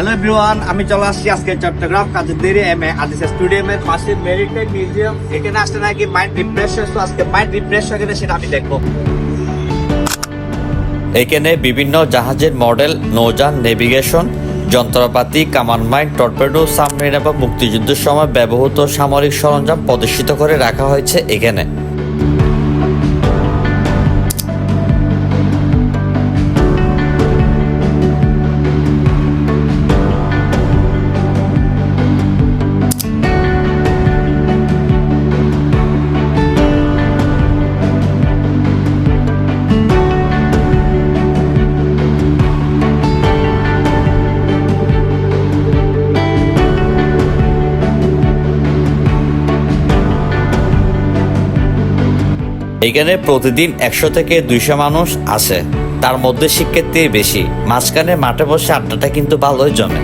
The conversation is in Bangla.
হ্যালো এভরিওয়ান আমি চলে আসছি আজকে চট্টগ্রাম কাজুদেরি এম এ আদিস স্টুডিয়ামের পাশে মেরিটাইম মিউজিয়াম, এখানে আসলে নাকি মাইন্ড রিফ্রেশ তো আজকে মাইন্ড রিফ্রেশ হয়ে গেলে সেটা আমি দেখব। এখানে বিভিন্ন জাহাজের মডেল নৌযান নেভিগেশন যন্ত্রপাতি কামান মাইন টর্পেডো সাবমেরিন এবং মুক্তিযুদ্ধের সময় ব্যবহৃত সামরিক সরঞ্জাম প্রদর্শিত করে রাখা হয়েছে এখানে। এখানে প্রতিদিন একশো থেকে দুইশো মানুষ আসে তার মধ্যে শিক্ষার্থী বেশি। মাঝখানে মাঠে বসে আড্ডাটা কিন্তু ভালোই জমে।